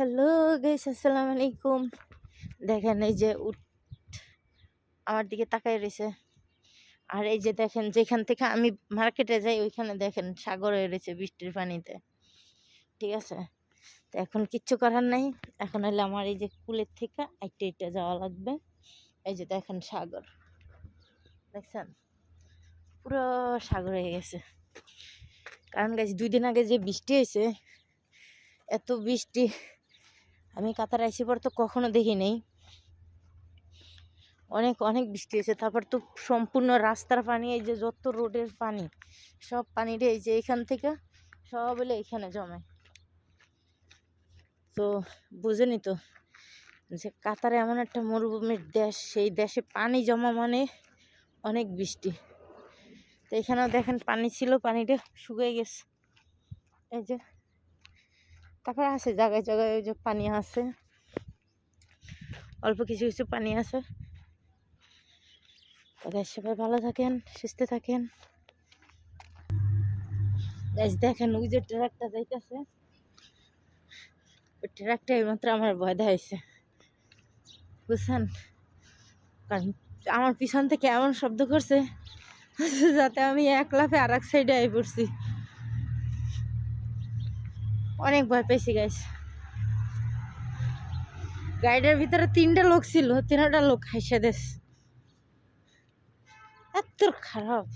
Hello guys আসসালামু আলাইকুম। দেখেন এই যে উট আমার দিকে তাকাই রয়েছে। আর এই যে দেখেন, যেখান থেকে আমি মার্কেটে যাই, ওইখানে দেখেন সাগর হয়ে রয়েছে বৃষ্টির পানিতে। ঠিক আছে? তো এখন কিচ্ছু করার নাই। এখন হলে আমার এই যে কুলের থেকে একটা একটা যাওয়া লাগবে। এই যে দেখেন সাগর। দেখছেন? পুরো সাগর হয়ে গেছে। কারণ গাছ দুই দিন আগে যে বৃষ্টি হয়েছে, এত বৃষ্টি আমি কাতার আইসি পর তো কখনো দেখি নাই। অনেক অনেক বৃষ্টি হয়েছে। তারপর তো সম্পূর্ণ রাস্তার পানি, এই যে যত রোডের পানি, সব পানিটা এই যে এখান থেকে সব হলে এখানে জমে। তো বুঝেনি তো যে কাতারে এমন একটা মরুভূমির দেশ, সেই দেশে পানি জমা মানে অনেক বৃষ্টি। তো এখানেও দেখেন পানি ছিল, পানিটা শুকিয়ে গেছে। এই যে তারপর আছে জায়গায় জায়গায় ওই যে পানি আছে অল্প কিছু কিছু পানি আছে তাদের সবাই ভালো থাকেন, সুস্থ থাকেন। দেখেন, ওই যে ট্রাকটা যাইতেছে। ওই ট্রাকটা এইমাত্র আমার ভয় দেখাইছে। বুঝছেন? কারণ আমার পিছন থেকে এমন শব্দ করছে, যাতে আমি এক লাফে আর এক সাইডে আই পড়ছি। অনেক ভয় পেয়েছি গাইস গাইডের ভিতরে তিনটা লোক ছিল, তিনটা লোক হাসে দেশ। এত খারাপ।